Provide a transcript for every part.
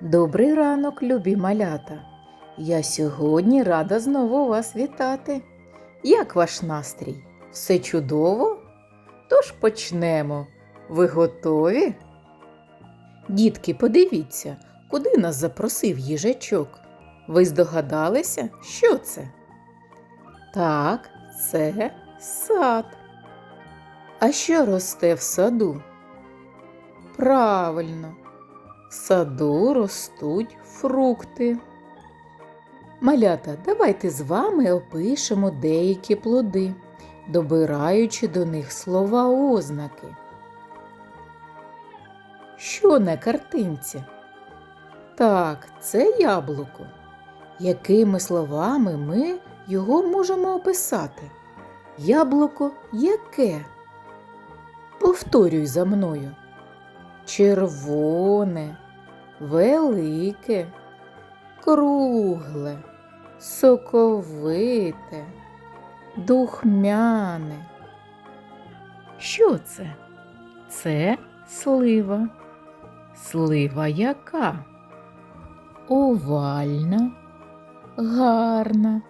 Добрий ранок, любі малята. Я сьогодні рада знову вас вітати. Як ваш настрій? Все чудово? Тож почнемо. Ви готові? Дітки, подивіться, куди нас запросив їжачок. Ви здогадалися, що це? Так, це сад. А що росте в саду? Правильно, в саду ростуть фрукти. Малята, давайте з вами опишемо деякі плоди, добираючи до них слова ознаки. Що на картинці? Так, це яблуко. Якими словами ми його можемо описати? Яблуко яке? Повторюй за мною. Червоне, велике, кругле, соковите, духмяне. Що це? Це слива. Слива яка? Овальна, гарна,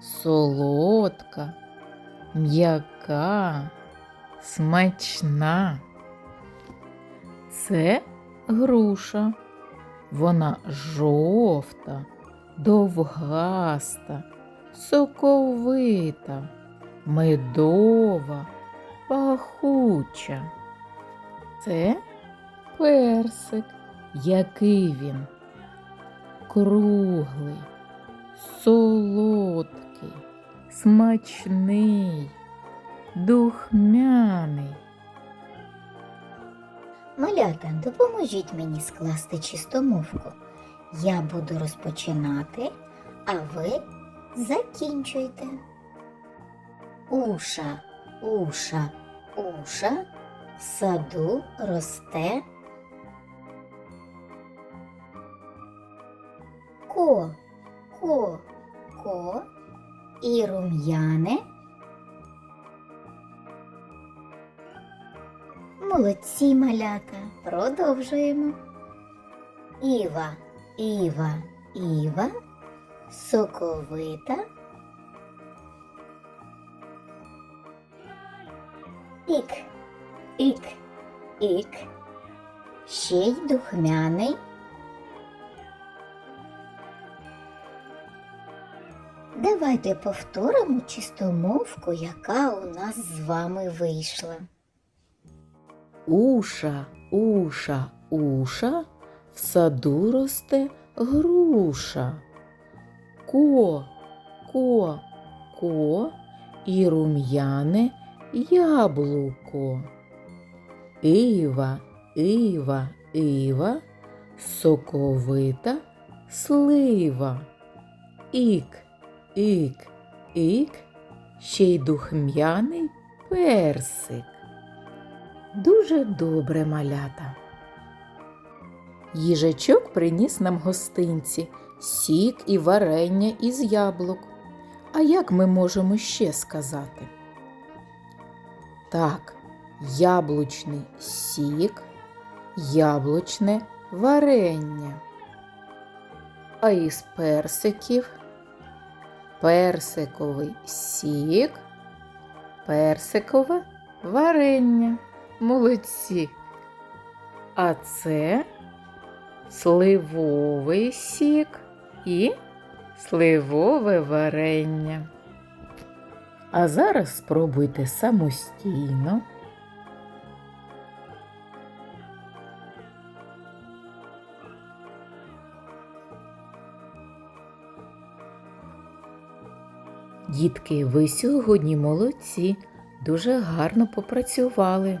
солодка, м'яка, смачна. Це груша. Вона жовта, довгаста, соковита, медова, пахуча. Це персик. Який він? Круглий, солодкий, смачний, духмяний. Малята, допоможіть мені скласти чистомовку. Я буду розпочинати, а ви закінчуйте. Уша, уша, уша, в саду росте. Ко, ко, ко і рум'яне. Молодці малята, продовжуємо. Іва, Іва, Іва, соковита. Ік, ік, ік, ще й духмяний. Давайте повторимо чистомовку, яка у нас з вами вийшла. Уша, уша, уша, в саду росте груша. Ко, ко, ко і рум'яне яблуко. Ива, ива, ива, соковита слива. Ік, ік, ік, ще й духмяний персик. Дуже добре малята. Їжачок приніс нам гостинці, сік і варення із яблук. А як ми можемо ще сказати? Так, яблучний сік, яблучне варення. А із персиків персиковий сік, персикове варення. Молодці. А це сливовий сік і сливове варення. А зараз спробуйте самостійно. Дітки, ви сьогодні молодці, дуже гарно попрацювали.